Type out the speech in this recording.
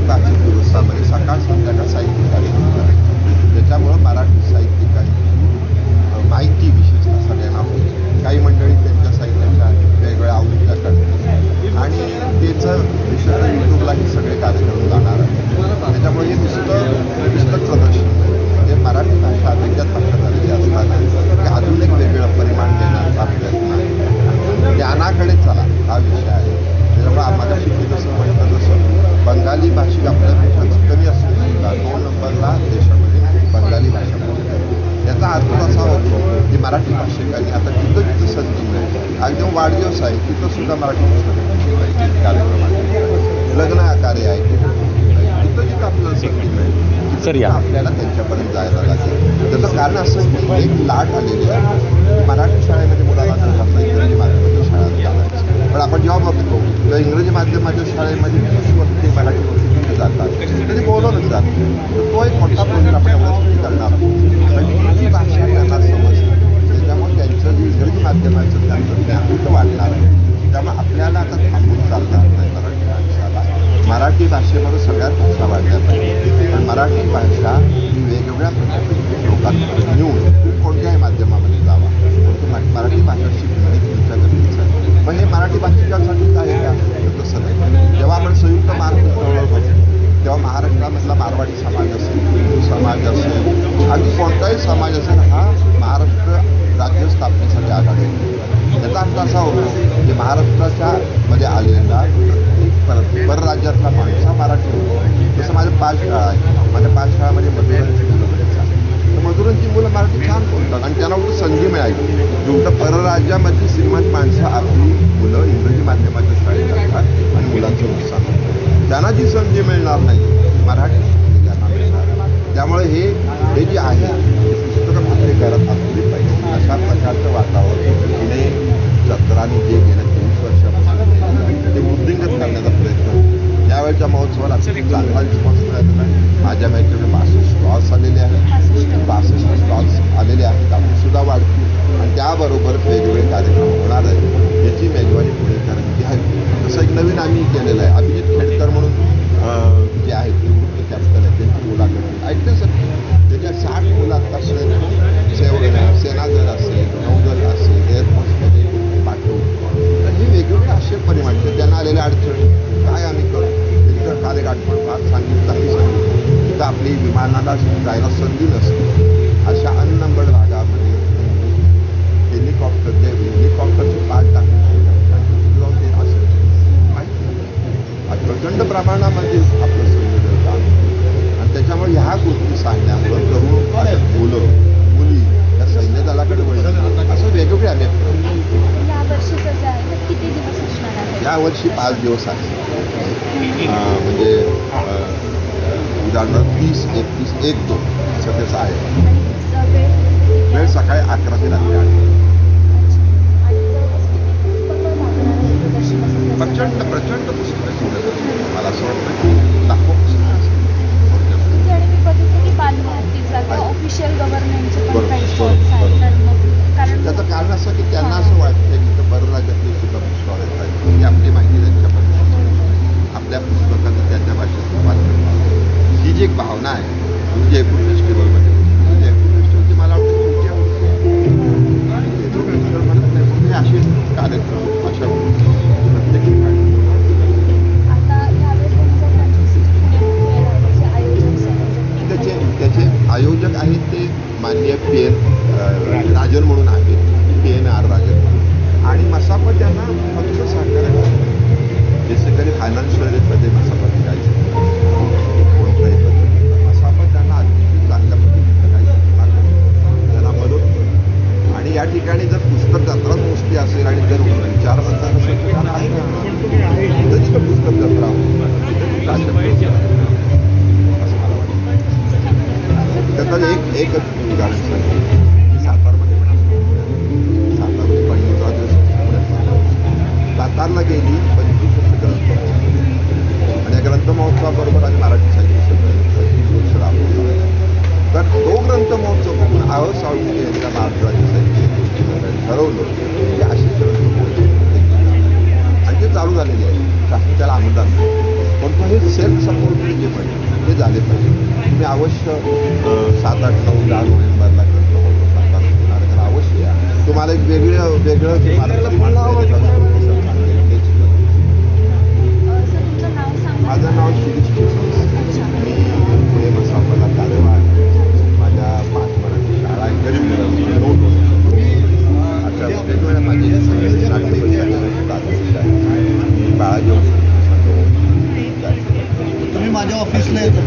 पाचक दिवसामध्ये सकाळ संध्याकाळ साहित्यिक कार्यक्रम करायचे त्याच्यामुळं मराठी साहित्यिकांची माहिती विशेषतः सगळ्यांना होईल काही मंडळी भाषिक आपल्यापेक्षा कमी असून सुद्धा दोन नंबरला देशामध्ये बंगाली भाषा बोलली जाते याचा अर्थ असा होतो की मराठी भाषिकांनी आता जिथं जिथं संधी मिळेल अगदी वाढदिवस आहे तिथं सुद्धा मराठी पुस्तकं कार्यक्रम आहे लग्न कार्य आहे तिथं जिथं आपल्याला संधी मिळेल. आपल्याला त्यांच्यापर्यंत जायला लागेल त्याचं कारण असं की एक लाट आलेली आहे. मराठी शाळेमध्ये मुलाला जर घातलं इंग्रजी माध्यमाच्या शाळेत घालायचं पण आपण जेव्हा बघतो किंवा इंग्रजी माध्यमाच्या शाळेमध्ये किती वर्षे मराठी वर्षे तिथे जातात? तरी बोलवलं जात तर तो एक मोठा प्रश्न आपण एवढ्यासाठी करणार म्हणजे भाषा त्यांना समजते. त्याच्यामुळे त्यांचं जे इंग्रजी माध्यमाचं त्यांचं ज्ञान वाढणार आहे. त्यामुळे आपल्याला आता थांबून चालणार नाही मराठी माणसाला. मराठी भाषेमध्ये सगळ्यात भाषा वाढल्या पाहिजे पण मराठी भाषा ही वेगवेगळ्या प्रकारच्या लोकांना नेऊन कोणत्याही माध्यमामध्ये आणि अगदी कोणताही समाज असेल हा महाराष्ट्र राज्य स्थापनेसाठी आघाडी त्याचा अर्थ असा होतो की महाराष्ट्राच्या मध्ये आलेला प्रत्येक पर परराज्यातला माणूस हा मराठी होतो. जसं माझ्या पाच शाळा आहे माझ्या पाच शाळामध्ये मजुरांची मुलं तर मजुरांची मुलं मराठी छान बोलतात आणि त्यांना उलट संधी मिळाली. जेवढं परराज्यामध्ये परराज्यामधली श्रीमंत माणसं आपली मुलं इंग्रजी माध्यमाच्या शाळेत जातात आणि मुलांचं नुकसान होतं. त्यांना जी संधी मिळणार नाही. मराठी त्यामुळे हे हे जे आहे हे पुस्तकं आपले घरात असली पाहिजे. अशा प्रकारचं वातावरण पुणे जत्राने जे गेल्या तेवीस वर्षापासून ते वृद्धिंगत करण्याचा प्रयत्न. यावेळच्या महोत्सवाला चांगला रिस्पॉन्स मिळालेला आहे माझ्या बँकेकडे बासष्ट स्टॉल्स आलेले आहेत. बासष्ट स्टॉल्स आलेले आहेत. आपण सुद्धा वाढतील. आणि त्याबरोबर वेगवेगळे कार्यक्रम होणार आहेत. याची मेजवानी पुढे विमानाला जायला संधी नसते. अशा अननंबर्ड भागामध्ये हेलिकॉप्टर जे हेलिकॉप्टरचे पार्ट टाकून ते माहिती प्रचंड प्रमाणामध्ये आपलं काम आणि त्याच्यामुळे ह्या गोष्टी सांगण्यामुळं तरुण मुलं मुली या सैन्य दलाकडे वळतात असं वेगवेगळे आले ते यावर्षी पाच दिवस आहे. म्हणजे उदाहरणार्थ तीस एकतीस एक दोन असं त्याचं आहे. वेळ सकाळी अकरा ते रात्री आठ? प्रचंड प्रचंड पुस्तकं मला असं वाटतं की लाखो पुस्तकं त्याचं कारण असं की त्यांना असं वाटतं की इथं परराज्यातले आयोजक आहेत ते माननीय पी एन राजन म्हणून आहेत पी एन आर राजन. आणि मसापत त्यांना फक्त सहकार्य करतात बेसिकली फायनान्शियल पद्धती मसापत द्यायचं कोणत्याही पद्धतीनं मसापत त्यांना अतिशय चांगल्या काही त्यांना मदत आणि या ठिकाणी जर पुस्तक जत्राच गोष्टी असेल आणि जर विचार म्हणतात असेल तर आहे. ना तिथं पुस्तक जत्रा आपल्याला एक एक उदाहरण सांगतो सातारमध्ये पण सातारमध्ये पंधरा सातारला गेली पंचवीस ग्रंथ. आणि ग्रंथ महोत्सवाबरोबर आम्ही मराठी साहित्य राबवतो तर तो ग्रंथ महोत्सव बघून आव सावली यांच्या महाराष्ट्राचे साहित्य ठरवलं. की अशी ग्रंथ महोत्सव आणि ते चालू झालेले आहे. शास्त्राला अनुदान पण तो हे सेल्फ सपोर्ट जे म्हणजे हे झाले पाहिजे. तुम्ही अवश्य सात आठ नऊ दहा नोव्हेंबरला करतो होतं अवश्य या. तुम्हाला एक वेगळं वेगळं ऑफिसला येतो